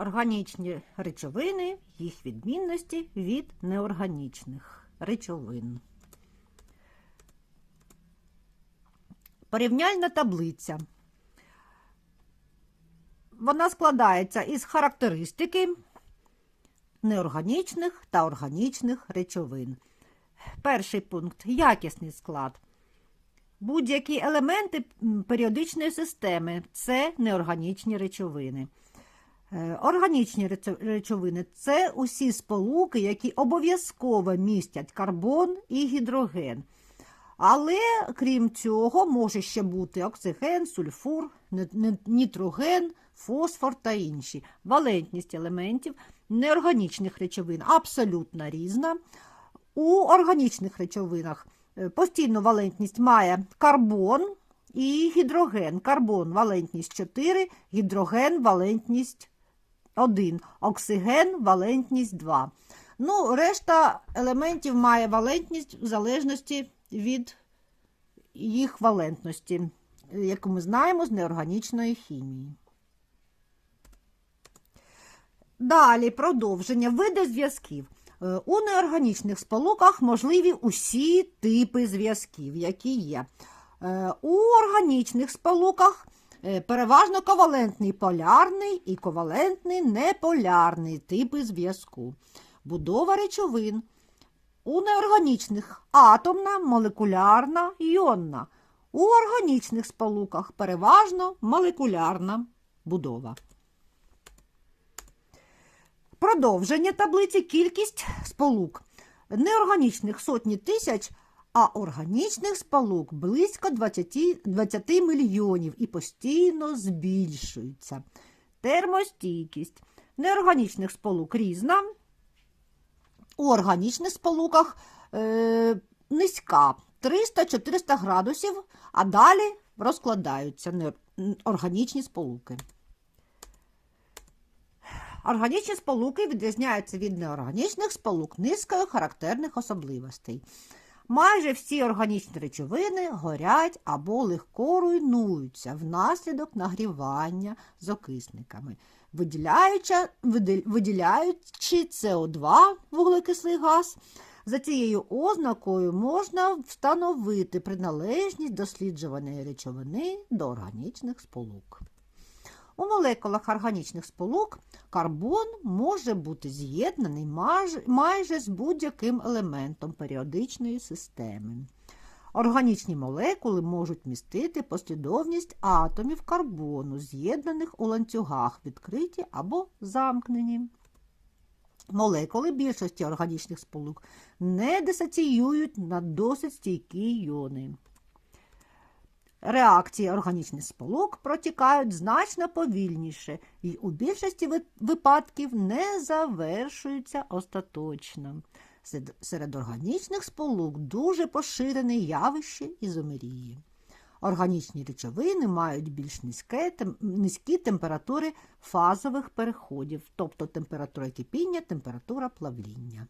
Органічні речовини, їх відмінності від неорганічних речовин. Порівняльна таблиця. Вона складається із характеристики неорганічних та органічних речовин. Перший пункт якісний склад. Будь-які елементи періодичної системи це неорганічні речовини. Е, Органічні речовини це усі сполуки, які обов'язково містять карбон і гідроген. Але крім цього, може ще бути оксиген, сульфур, нітроген, фосфор та інші. Валентність елементів неорганічних речовин абсолютно різна. У органічних речовинах е, постійну валентність має карбон і гідроген. Карбон валентність 4, гідроген валентність 1, оксиген валентність 2. Ну, решта елементів має валентність в залежності від їх валентності, яку ми знаємо з неорганічної хімії. Далі продовження види зв'язків. Е, У неорганічних сполуках можливі усі типи зв'язків, які є. Е, У органічних сполуках переважно ковалентний полярний і ковалентний неполярний типи зв'язку. Будова речовин. У неорганічних атомна, молекулярна, іонна. У органічних сполуках переважно молекулярна будова. Продовження таблиці кількість сполук. Неорганічних сотні тисяч, а органічних сполук близько 20, 20 мільйонів і постійно збільшуються. Термостійкість. Неорганічних сполук різна. У органічних сполуках е, низька 300-400 градусів, а далі розкладаються органічні сполуки. Органічні сполуки відрізняються від неорганічних сполук низкою характерних особливостей. Майже всі органічні речовини горять або легко руйнуються внаслідок нагрівання з окисниками, виділяючи, СО2 вуглекислий газ. За цією ознакою можна встановити приналежність досліджуваної речовини до органічних сполук. У молекулах органічних сполук карбон може бути з'єднаний майже з будь-яким елементом періодичної системи. Органічні молекули можуть містити послідовність атомів карбону, з'єднаних у ланцюгах, відкриті або замкнені. Молекули більшості органічних сполук не дисоціюють на досить стійкі іони. Реакції органічних сполук протікають значно повільніше і у більшості випадків не завершуються остаточно. Серед- органічних сполук дуже поширене явище ізомерії. Органічні речовини мають більш низьке, низькі температури фазових переходів, тобто температура кипіння, температура плавління.